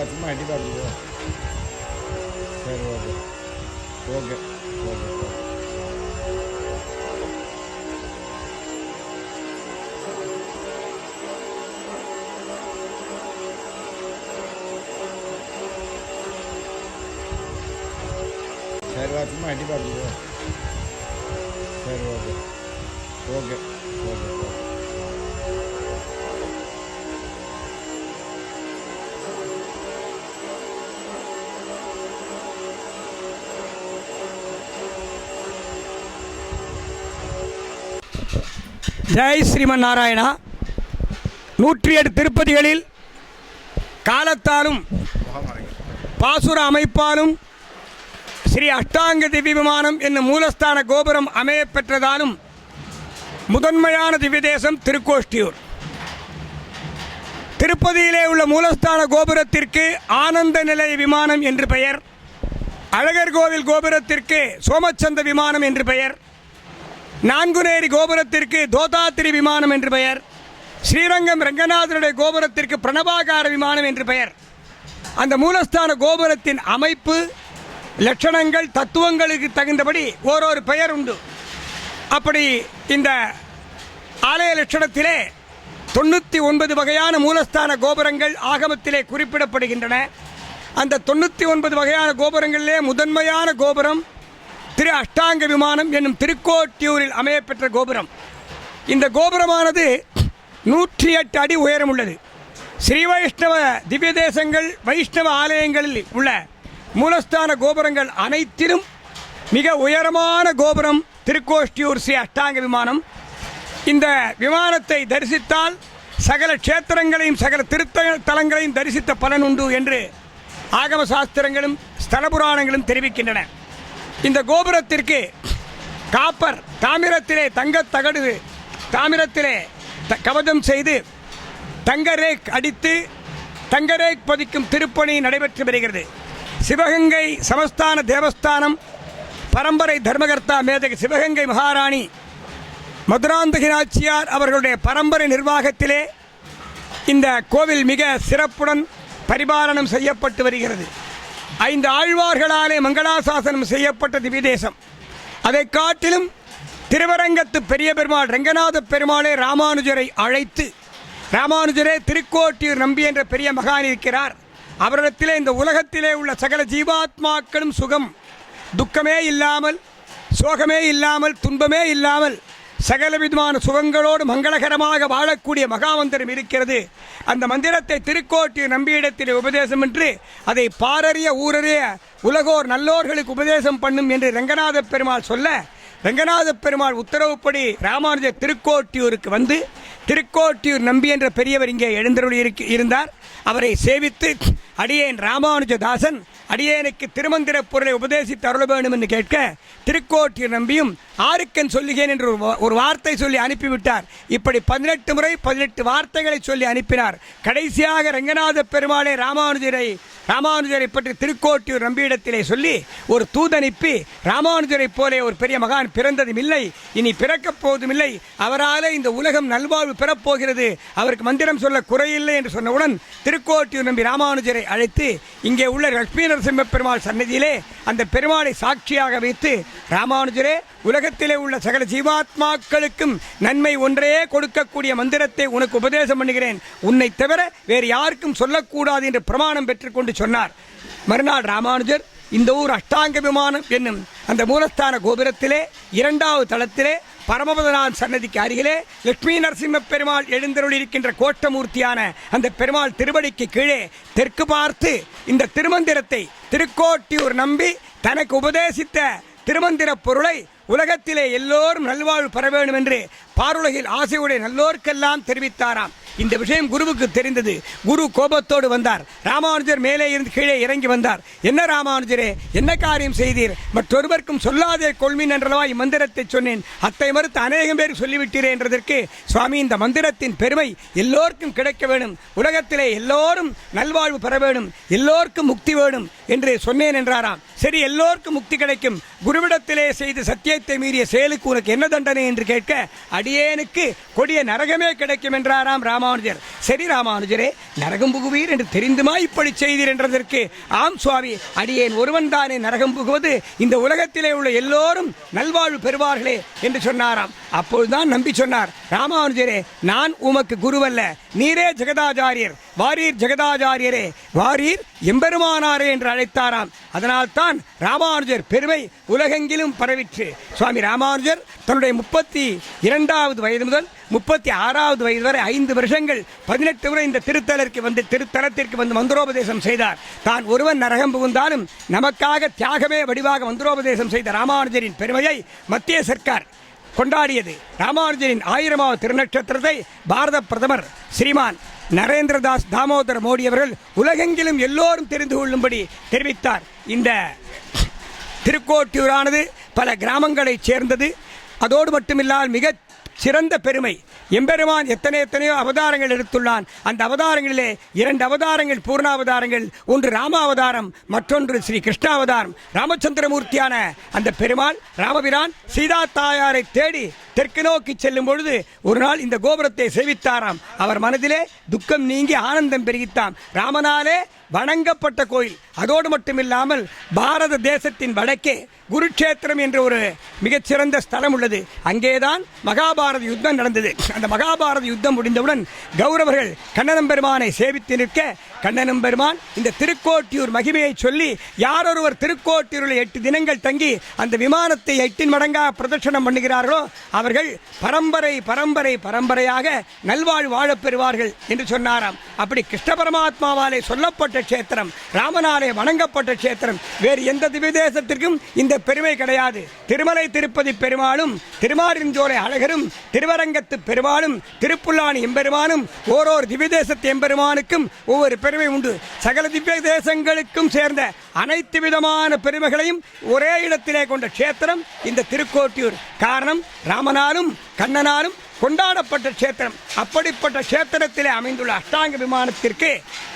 പ്രാവശ്യം അടി പറഞ്ഞു ശരി ഓക്കെ ഓക്കെ ഓക്കെ ശരി okay okay okay Jai Shriman Narayana நூற்றி எட்டு திருப்பதிகளில் காலத்தாலும் பாசுர அமைப்பாலும் ஸ்ரீ அஷ்டாங்க திவ்ய விமானம் என்னும் மூலஸ்தான கோபுரம் அமையப்பெற்றதாலும் முதன்மையான திவ்ய தேசம் திருக்கோஷ்டியூர். திருப்பதியிலே உள்ள மூலஸ்தான கோபுரத்திற்கு ஆனந்த நிலைய விமானம் என்று பெயர். அழகர் கோவில் கோபுரத்திற்கு சோமச்சந்த விமானம் என்று பெயர். நான்குநேரி கோபுரத்திற்கு தோதாத்திரி விமானம் என்று பெயர். ஸ்ரீரங்கம் ரங்கநாதனுடைய கோபுரத்திற்கு பிரணபாகார விமானம் என்று பெயர். அந்த மூலஸ்தான கோபுரத்தின் அமைப்பு லட்சணங்கள் தத்துவங்களுக்கு தகுந்தபடி ஓரொரு பெயர் உண்டு. அப்படி இந்த ஆலய லட்சணத்திலே தொண்ணூற்றி ஒன்பது வகையான மூலஸ்தான கோபுரங்கள் ஆகமத்திலே குறிப்பிடப்படுகின்றன. அந்த தொண்ணூற்றி ஒன்பது வகையான கோபுரங்களிலே முதன்மையான கோபுரம் திரு அஷ்டாங்க விமானம் என்னும் திருக்கோட்டியூரில் அமையப்பெற்ற கோபுரம். இந்த கோபுரமானது நூற்றி எட்டு அடி உயரம் உள்ளது. ஸ்ரீ வைஷ்ணவ திவ்ய தேசங்கள் வைஷ்ணவ ஆலயங்களில் உள்ள மூலஸ்தான கோபுரங்கள் அனைத்திலும் மிக உயரமான கோபுரம் திருக்கோஷ்டியூர் ஸ்ரீ அஷ்டாங்க விமானம். இந்த விமானத்தை தரிசித்தால் சகல க்ஷேத்திரங்களையும் சகல திருத்த தலங்களையும் தரிசித்த பலன் உண்டு என்று ஆகம சாஸ்திரங்களும் ஸ்தல புராணங்களும் தெரிவிக்கின்றன. இந்த கோபுரத்திற்கு காப்பர் தாமிரத்திலே தங்கத் தகடு தாமிரத்திலே த- கவசம் செய்து தங்க ரேக் அடித்து தங்க ரேக் பதிக்கும் திருப்பணி நடைபெற்று வருகிறது. சிவகங்கை சமஸ்தான தேவஸ்தானம் பரம்பரை தர்மகர்த்தா மேதகு சிவகங்கை மகாராணி மதுராந்தகிராட்சியார் அவர்களுடைய பரம்பரை நிர்வாகத்திலே இந்த கோவில் மிக சிறப்புடன் பரிபாலனம் செய்யப்பட்டு வருகிறது. ஐந்து ஆழ்வார்களாலே மங்களாசாசனம் செய்யப்பட்ட விதேசம் அதை காட்டிலும் திருவரங்கத்து பெரிய பெருமாள் ரங்கநாத பெருமாளே ராமானுஜரை அழைத்து ராமானுஜரே திருக்கோட்டியூர் நம்பி என்ற பெரிய மகான் இருக்கிறார். அவரிடத்திலே இந்த உலகத்திலே உள்ள சகல ஜீவாத்மாக்களும் சுகம். துக்கமே இல்லாமல் சோகமே இல்லாமல் துன்பமே இல்லாமல் சகல விதமான சுகங்களோடு மங்களகரமாக வாழக்கூடிய மகாமந்திரம் இருக்கிறது. அந்த மந்திரத்தை திருக்கோட்டி நம்பியிடத்தில் உபதேசம் என்று அதை பாரறிய ஊரறிய உலகோர் நல்லோர்களுக்கு உபதேசம் பண்ணும் என்று ரங்கநாத பெருமாள் சொல்ல ரங்கநாத பெருமாள் உத்தரவுப்படி ராமானுஜர் திருக்கோட்டியூருக்கு வந்து திருக்கோட்டியூர் நம்பி என்ற பெரியவர் இங்கே எழுந்தருள் இருந்தார். அவரை சேவித்து அடியேன் ராமானுஜதாசன் அடியேனுக்கு திருமந்திர பொருளை உபதேசித்து அருள வேண்டும் என்று கேட்க திருக்கோட்டியூர் நம்பியும் ஆருக்கன் சொல்லுகிறேன் என்று ஒரு வார்த்தை சொல்லி அனுப்பிவிட்டார். இப்படி பதினெட்டு முறை பதினெட்டு வார்த்தைகளை சொல்லி அனுப்பினார். கடைசியாக ரங்கநாத பெருமாளை ராமானுஜரை ராமானுஜரை பற்றி திருக்கோட்டியூர் நம்பியிடத்திலே சொல்லி ஒரு தூதனுப்பி ராமானுஜரை போலே ஒரு பெரிய மகான் பிறந்ததும் இல்லை. இனி பிறக்கப் போவதும் இல்லை அவராலே இந்த உலகம் நல்வாழ்வு பெறப்போகிறது. அவருக்கு மந்திரம் சொல்ல குறையில்லை என்று சொன்னவுடன் திருக்கோட்டியூர் நம்பி ராமானுஜரை அழைத்து இங்கே உள்ள லட்சுமி நரசிம்ம பெருமாள் சன்னதியிலே அந்த பெருமாளை சாட்சியாக வைத்து ராமானுஜரே உலகத்திலே உள்ள சகல ஜீவாத்மாக்களுக்கும் நன்மை ஒன்றே கொடுக்கக்கூடிய மந்திரத்தை உனக்கு உபதேசம் பண்ணுகிறேன். உன்னை தவிர வேறு யாருக்கும் சொல்லக்கூடாது என்று பிரமாணம் பெற்றுக்கொண்டு சொன்னார். மறுநாள் ராமானுஜர் இந்த ஊர் அஷ்டாங்க விமானம் என்னும் அந்த மூலஸ்தான கோபுரத்திலே இரண்டாவது தளத்திலே பரமபதநாத் சன்னதிக்கு அருகிலே லட்சுமி நரசிம்ம பெருமாள் எழுந்தருள் இருக்கின்ற கோட்டமூர்த்தியான அந்த பெருமாள் திருவடிக்கு கீழே தெற்கு பார்த்து இந்த திருமந்திரத்தை திருக்கோட்டியூர் நம்பி தனக்கு உபதேசித்த திருமந்திர பொருளை உலகத்திலே எல்லோரும் நல்வாழ்வு பெற வேண்டும் என்று பாருலகில் ஆசையுடைய நல்லோர்க்கெல்லாம் தெரிவித்தாராம். இந்த விஷயம் குருவுக்கு தெரிந்தது. குரு கோபத்தோடு வந்தார். ராமானுஜர் மேலே இருந்து கீழே இறங்கி வந்தார். என்ன ராமானுஜரே என்ன காரியம் செய்தீர்? மற்றொருவருக்கும் சொல்லாதே கொள்மின் என்றளவா இம்மந்திரத்தை சொன்னேன். அத்தை மறுத்து அநேகம் பேர் சொல்லிவிட்டீரே என்றதற்கு சுவாமி இந்த மந்திரத்தின் பெருமை எல்லோருக்கும் கிடைக்க வேண்டும் உலகத்திலே எல்லோரும் நல்வாழ்வு பெற வேண்டும் எல்லோருக்கும் முக்தி வேணும் என்று சொன்னேன் என்றாராம். சரி எல்லோருக்கும் முக்தி கிடைக்கும். குருவிடத்திலே செய்த சத்தியத்தை மீறிய செயலுக்கு உனக்கு என்ன தண்டனை என்று கேட்க அடியேனுக்கு கொடிய நரகமே கிடைக்கும் என்றாராம் ராமானுஜர். ராமானுஜர் சரி ராமானுஜரே நரகம் புகுவீர் என்று தெரிந்துமா இப்படி செய்தீர் என்றதற்கு? ஆம் சுவாமி அடியேன் ஒருவன் தானே நரகம் புகுவது இந்த உலகத்திலே உள்ள எல்லோரும் நல்வாழ்வு பெறுவார்களே என்று சொன்னாராம். அப்பொழுதுதான் நம்பி சொன்னார் ராமானுஜரே நான் உமக்கு குருவல்ல நீரே ஜெகதாச்சாரியர் வாரீர் ஜெகதாச்சாரியரே வாரீர் எம்பெருமானாரே என்று அழைத்தாராம். அதனால்தான் ராமானுஜர் பெருமை உலகெங்கிலும் பரவிற்று. சுவாமி ராமானுஜர் தன்னுடைய முப்பத்தி இரண்டாவது வயது முதல் முப்பத்தி ஆறாவது வயது வரை ஐந்து வருஷங்கள் பதினெட்டு முறை இந்த திருத்தலருக்கு வந்து திருத்தலத்திற்கு வந்து மந்திரோபதேசம் செய்தார். தான் ஒருவன் நரகம் புகுந்தாலும் நமக்காக தியாகமே வடிவாக மந்திரோபதேசம் செய்த ராமானுஜரின் பெருமையை மத்திய சர்க்கார் கொண்டாடியது. ராமானுஜரின் ஆயிரமாவது திருநட்சத்திரத்தை பாரத பிரதமர் ஸ்ரீமான் நரேந்திரதாஸ் தாமோதர மோடி அவர்கள் உலகெங்கிலும் எல்லோரும் தெரிந்து கொள்ளும்படி தெரிவித்தார். இந்த திருக்கோட்டியூரானது பல கிராமங்களைச் சேர்ந்தது. அதோடு மட்டுமில்லாமல் மிக சிறந்த பெருமை. எம்பெருமான் எத்தனை எத்தனையோ அவதாரங்கள் எடுத்துள்ளான். அந்த அவதாரங்களிலே இரண்டு அவதாரங்கள் பூர்ணாவதாரங்கள் ஒன்று ராமாவதாரம் மற்றொன்று ஸ்ரீ கிருஷ்ணாவதாரம். ராமச்சந்திரமூர்த்தியான அந்த பெருமாள் ராமபிரான் சீதா தாயாரை தேடி தெற்கு நோக்கி செல்லும் பொழுது ஒரு நாள் இந்த கோபுரத்தை சேவித்தாராம். அவர் மனதிலே துக்கம் நீங்கி ஆனந்தம் பெருகித்தாம். ராமனாலே வணங்கப்பட்ட கோயில். அதோடு மட்டுமில்லாமல் பாரத தேசத்தின் வடக்கே குருட்சேத்திரம் என்ற ஒரு மிகச்சிறந்த ஸ்தலம் உள்ளது. அங்கேதான் மகாபாரத யுத்தம் நடந்தது. அந்த மகாபாரத யுத்தம் முடிந்தவுடன் கௌரவர்கள் கண்ணனம் பெருமானை சேவித்து நிற்க கண்ணனும் பெருமான் இந்த திருக்கோட்டியூர் மகிமையை சொல்லி யாரொருவர் திருக்கோட்டியூரில் எட்டு தினங்கள் தங்கி அந்த விமானத்தை எட்டின் மடங்காக பிரதட்சணம் பண்ணுகிறார்களோ அவர்கள் பரம்பரை பரம்பரை பரம்பரையாக நல்வாழ் வாழப் பெறுவார்கள் என்று சொன்னாராம். அப்படி கிருஷ்ண பரமாத்மாவாலே சொல்லப்பட்ட க்ஷேத்திரம் ராமனாலே வணங்கப்பட்ட க்ஷேத்திரம் வேறு எந்த திவ்யதேசத்திற்கும் இந்த பெருமை கிடையாது. திருமலை திருப்பதி பெருமாளும் திருமாரிஞ்சோலை அழகரும் திருவரங்கத்து பெருமாளும் திருப்புல்லானி எம்பெருமானும் ஓரோர் திவ்யதேசத்து எம்பெருமானுக்கும் ஒவ்வொரு பெருமை உண்டு. சகல திவ்ய தேசங்களுக்கும் சேர்ந்த அனைத்து விதமான பெருமைகளையும் ஒரே இடத்திலே கொண்ட கஷேத்திரம் இந்த திருக்கோட்டியூர் காரணம் ராமனாலும் கண்ணனாலும் கொண்டாடப்பட்ட கஷேத்திரம். அப்படிப்பட்ட கஷேத்திரத்திலே அமைந்துள்ள அஷ்டாங்க விமானத்திற்கு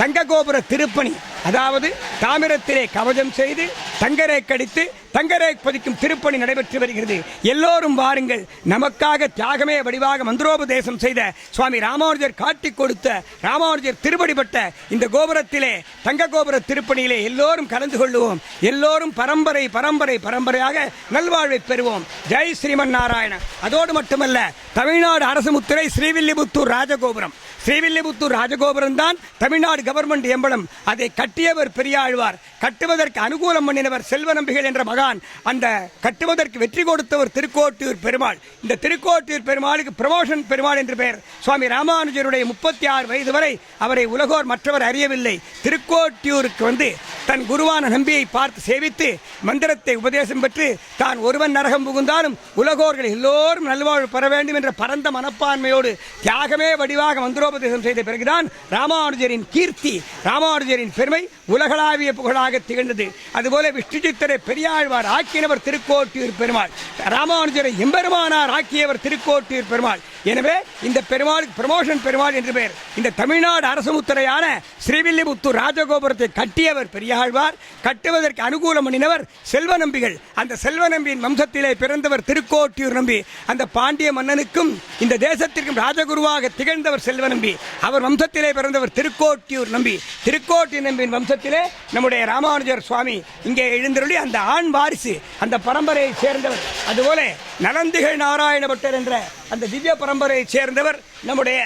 தங்க கோபுர திருப்பணி அதாவது தாமிரத்திலே கவசம் செய்து தங்கரை கடித்து தங்கரை பதிக்கும் திருப்பணி நடைபெற்று வருகிறது. எல்லோரும் வாருங்கள் நமக்காக தியாகமே வடிவாக மந்திரோபதேசம் செய்த சுவாமி ராமானுஜர் காட்டிக் கொடுத்த ராமானுஜர் திருப்படிப்பட்ட இந்த கோபுரத்திலே தங்க கோபுர திருப்பணியிலே எல்லோரும் கலந்து கொள்ளுவோம். எல்லோரும் பரம்பரை பரம்பரை பரம்பரையாக நல்வாழ்வை பெறுவோம். ஜெய் ஸ்ரீமன் நாராயண அதோடு மட்டுமல்ல தமிழ்நாடு அரசு முத்திரை ஸ்ரீவில்லிபுத்தூர் ராஜகோபுரம். ஸ்ரீவில்லிபுத்தூர் ராஜகோபுரம் தான் தமிழ்நாடு கவர்மெண்ட் எம்பளம் அதை கட்டியவர் பெரியாழ்வார். கட்டுவதற்கு அனுகூலம் பண்ணினவர் செல்வ நம்பிகள் என்ற மகான். அந்த கட்டுவதற்கு வெற்றி கொடுத்தவர் திருக்கோட்டியூர் பெருமாள். இந்த திருக்கோட்டியூர் பெருமாளுக்கு பிரமோஷன் பெருமாள் என்று பெயர். சுவாமி ராமானுஜருடைய முப்பத்தி ஆறு வயது வரை அவரை உலகோர் மற்றவர் அறியவில்லை. திருக்கோட்டியூருக்கு வந்து தன் குருவான நம்பியை பார்த்து சேவித்து மந்திரத்தை உபதேசம் பெற்று தான் ஒருவன் நரகம் புகுந்தாலும் உலகோர்கள் எல்லோரும் நல்வாழ்வு பெற வேண்டும் என்ற பரந்த மனப்பான்மையோடு தியாகமே வடிவாக மந்திரோபதேசம் செய்த பிறகுதான் ராமானுஜரின் கீர்த்தி ராமானுஜரின் பெருமை உலகளாவிய புகழாக திகழ்ந்தது. அதுபோல விஷ்ணு சித்தரை பெரியாழ்வார் ஆக்கியவர் திருக்கோட்டியூர் பெருமாள். ராமானுஜரை எம்பெருமானார் ஆக்கியவர் திருக்கோட்டியூர் பெருமாள். எனவே இந்த பெருமாளுக்கு பிரமோஷன் பெருமாள் என்று பெயர். இந்த தமிழ்நாடு அரசு முத்திரையான ஸ்ரீவில்லிபுத்தூர் ராஜகோபுரத்தை கட்டியவர் பெரியாழ்வார். கட்டுவதற்கு அனுகூலம் பண்ணினவர் செல்வ நம்பிகள். அந்த செல்வ நம்பியின் வம்சத்திலே பிறந்தவர் திருக்கோட்டியூர் நம்பி. அந்த பாண்டிய மன்னனுக்கும் இந்த தேசத்திற்கும் ராஜகுருவாக திகழ்ந்தவர் செல்வ நம்பி. அவர் வம்சத்திலே பிறந்தவர் திருக்கோட்டியூர் நம்பி. திருக்கோட்டியூர் நம்பியின் வம்சத்திலே நம்முடைய ராமானுஜர் சுவாமி இங்கே எழுந்தருளி அந்த ஆண் வாரிசு அந்த பரம்பரையை சேர்ந்தவர். அதுபோல நலந்திகள் நாராயண பட்டர் என்ற அந்த திவ்ய பரம்பரையைச் சேர்ந்தவர் நம்முடைய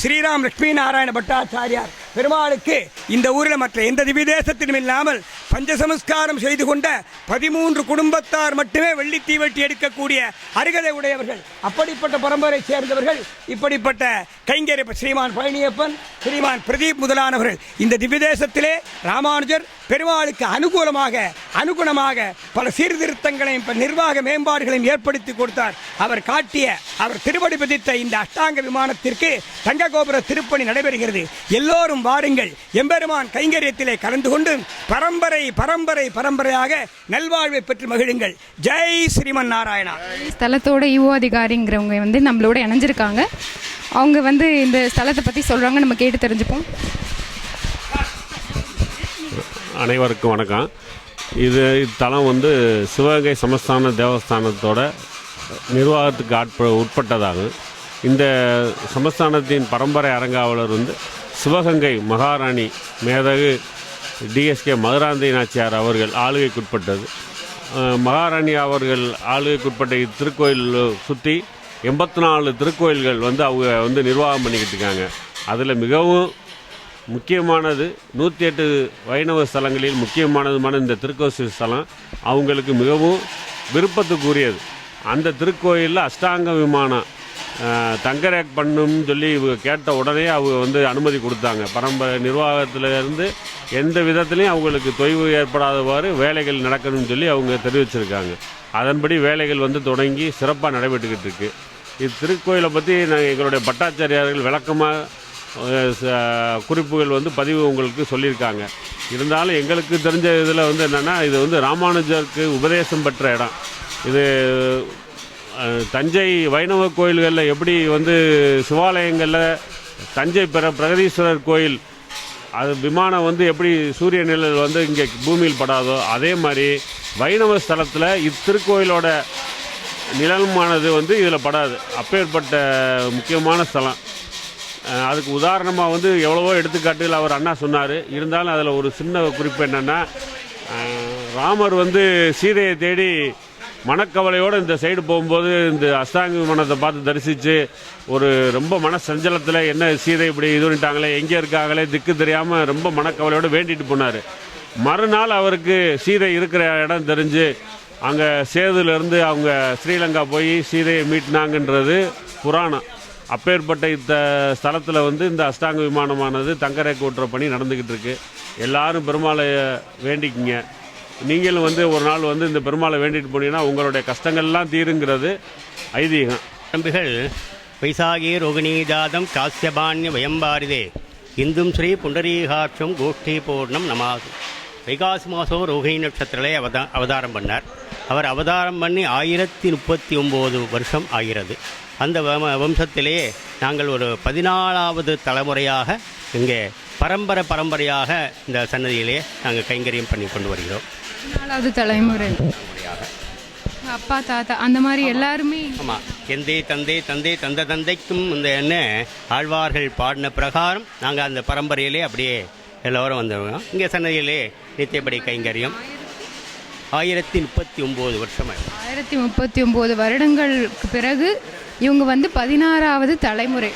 ஸ்ரீராம் லட்சுமி நாராயண பட்டாச்சாரியார். பெருமாளுக்கு இந்த ஊரில் மற்ற எந்த திவ்ய தேசத்திலும் இல்லாமல் பஞ்சசமஸ்காரம் செய்து கொண்ட பதிமூன்று குடும்பத்தார் மட்டுமே வெள்ளி தீவெட்டி எடுக்கக்கூடிய அருகதை உடையவர்கள் அப்படிப்பட்ட பரம்பரை சேர்ந்தவர்கள் இப்படிப்பட்ட கைங்கரிய ஸ்ரீமான் பழனியப்பன் ஸ்ரீமான் பிரதீப் முதலானவர்கள் இந்த திவ்ய தேசத்திலே ராமானுஜர் பெருமாளுக்கு அனுகூலமாக அனுகுணமாக பல சீர்திருத்தங்களையும் நிர்வாக மேம்பாடுகளையும் ஏற்படுத்தி கொடுத்தார். அவர் காட்டிய அவர் திருவடி பதித்த இந்த அஷ்டாங்க விமானத்திற்கு தங்க கோபுர திருப்பணி நடைபெறுகிறது. எல்லோரும் வாருங்கள். எம்பெருமான் கைங்கரியத்திலே கலந்து கொண்டு பரம்பரை பரம்பரை பரம்பரையாக நல்வாழ்வை பெற்று மகிழுங்கள். ஜெய் ஸ்ரீமன் நாராயணா ஸ்தலத்தோட ஈஓ அதிகாரிங்கிறவங்க வந்து நம்மளோட இணைஞ்சிருக்காங்க. அவங்க வந்து இந்த ஸ்தலத்தை பற்றி சொல்கிறாங்க நம்ம கேட்டு தெரிஞ்சுப்போம். அனைவருக்கும் வணக்கம். இது இத்தலம் வந்து சிவகங்கை சமஸ்தான தேவஸ்தானத்தோட நிர்வாகத்துக்கு ஆட்ப உட்பட்டதாகும். இந்த சமஸ்தானத்தின் பரம்பரை அரங்காவலர் வந்து சிவகங்கை மகாராணி மேதகு டிஎஸ்கே மதுராந்தினாச்சியார் அவர்கள் ஆளுகைக்குட்பட்டது. மகாராணி அவர்கள் ஆளுகைக்குட்பட்ட இத்திருக்கோயில் சுற்றி எண்பத்தி நாலு திருக்கோயில்கள் வந்து அவங்க வந்து நிர்வாகம் பண்ணிக்கிட்டு இருக்காங்க. அதில் மிகவும் முக்கியமானது நூற்றி எட்டு வைணவ ஸ்தலங்களில் முக்கியமானதுமான இந்த திருக்கோசி ஸ்தலம். அவங்களுக்கு மிகவும் விருப்பத்துக்குரியது. அந்த திருக்கோயிலில் அஷ்டாங்க விமானம் தங்க ரேக் பண்ணுன்னு சொல்லி இவங்க கேட்ட உடனே அவங்க வந்து அனுமதி கொடுத்தாங்க. பரம்பரை நிர்வாகத்தில் இருந்து எந்த விதத்துலையும் அவங்களுக்கு தொய்வு ஏற்படாதவாறு வேலைகள் நடக்கணும்னு சொல்லி அவங்க தெரிவிச்சிருக்காங்க. அதன்படி வேலைகள் வந்து தொடங்கி சிறப்பாக நடைபெற்றுக்கிட்டு இருக்குது இது திருக்கோயிலை பற்றி நாங்கள் எங்களுடைய பட்டாச்சாரியார்கள் விளக்கமாக ச- குறிப்புகள் வந்து பதிவு உங்களுக்கு சொல்லியிருக்காங்க. இருந்தாலும் எங்களுக்கு தெரிஞ்ச இதில் வந்து என்னென்னா இது வந்து ராமானுஜருக்கு உபதேசம் பெற்ற இடம். இது தஞ்சை வைணவ கோயில்களில் எப்படி வந்து சிவாலயங்களில் தஞ்சை பிற பிரகதீஸ்வரர் கோயில் அது விமானம் வந்து எப்படி சூரிய நிழல் வந்து இங்கே பூமியில் படாதோ அதே மாதிரி வைணவ ஸ்தலத்தில் இத்திருக்கோயிலோட நிழலுமானது வந்து இதில் படாது. அப்பேற்பட்ட முக்கியமான ஸ்தலம். அதுக்கு உதாரணமாக வந்து எவ்வளவோ எடுத்துக்காட்டுகள் அவர் அண்ணா சொன்னார். இருந்தாலும் அதில் ஒரு சின்ன குறிப்பு என்னென்னா ராமர் வந்து சீதையை தேடி மனக்கவலையோடு இந்த சைடு போகும்போது இந்த அஸ்தாங்க விமானத்தை பார்த்து தரிசித்து ஒரு ரொம்ப மன சஞ்சலத்தில் என்ன சீதை இப்படி இது பண்ணிட்டாங்களே எங்கே இருக்காங்களே திக்கு தெரியாமல் ரொம்ப மனக்கவலையோடு வேண்டிட்டு போனார். மறுநாள் அவருக்கு சீதை இருக்கிற இடம் தெரிஞ்சு அங்கே சேதுலேருந்து அவங்க ஸ்ரீலங்கா போய் சீதையை மீட்டினாங்கன்றது புராணம். அப்பேற்பட்ட இந்த ஸ்தலத்தில் வந்து இந்த அஷ்டாங்க விமானமானது தங்கரை கூட்டுற பணி நடந்துக்கிட்டு இருக்கு. எல்லாரும் பெருமாளை வேண்டிக்கிங்க. நீங்களும் வந்து ஒரு நாள் வந்து இந்த பெருமாளை வேண்டிட்டு போனீங்கன்னா உங்களுடைய கஷ்டங்கள்லாம் தீருங்கிறது ஐதீகம். நம்பிகள் வைசாகி ரோகிணி ஜாதம் காசியபாண்ய வயம்பாரிதே. இந்தும் ஸ்ரீ புண்டரீகாட்சம் கோஷ்டி பூர்ணம் நமாது. வைகாசி மாதம் ரோகிணி நட்சத்திரத்திலே அவதா அவதாரம் பண்ணார். அவர் அவதாரம் பண்ணி ஆயிரத்தி முப்பத்தி ஒம்பது வருஷம் ஆகிறது. அந்த வம- வம்சத்திலே நாங்கள் ஒரு பதினாலாவது தலைமுறையாக இங்கே பரம்பரை பரம்பரையாக இந்த சன்னதியிலே நாங்கள் கைங்கரியம் பண்ணி கொண்டு வருகிறோம். நாலாவது தலைமுறை. அப்பா தாத்தா அந்த மாதிரி எல்லாருமே ஆமாம் எந்தே தந்தை தந்தை தந்த தந்தைக்கும் இந்த என்ன ஆழ்வார்கள் பாடின பிரகாரம் நாங்கள் அந்த பரம்பரையிலே அப்படியே எல்லோரும் வந்துருவோம் இங்கே சன்னதியிலே நித்தியப்படி கைங்கரியம். ஆயிரத்தி முப்பத்தி ஒம்பது வருஷம். ஆயிரத்தி முப்பத்தி ஒம்பது வருடங்களுக்கு பிறகு இவங்க வந்து பதினாறாவது தலைமுறை.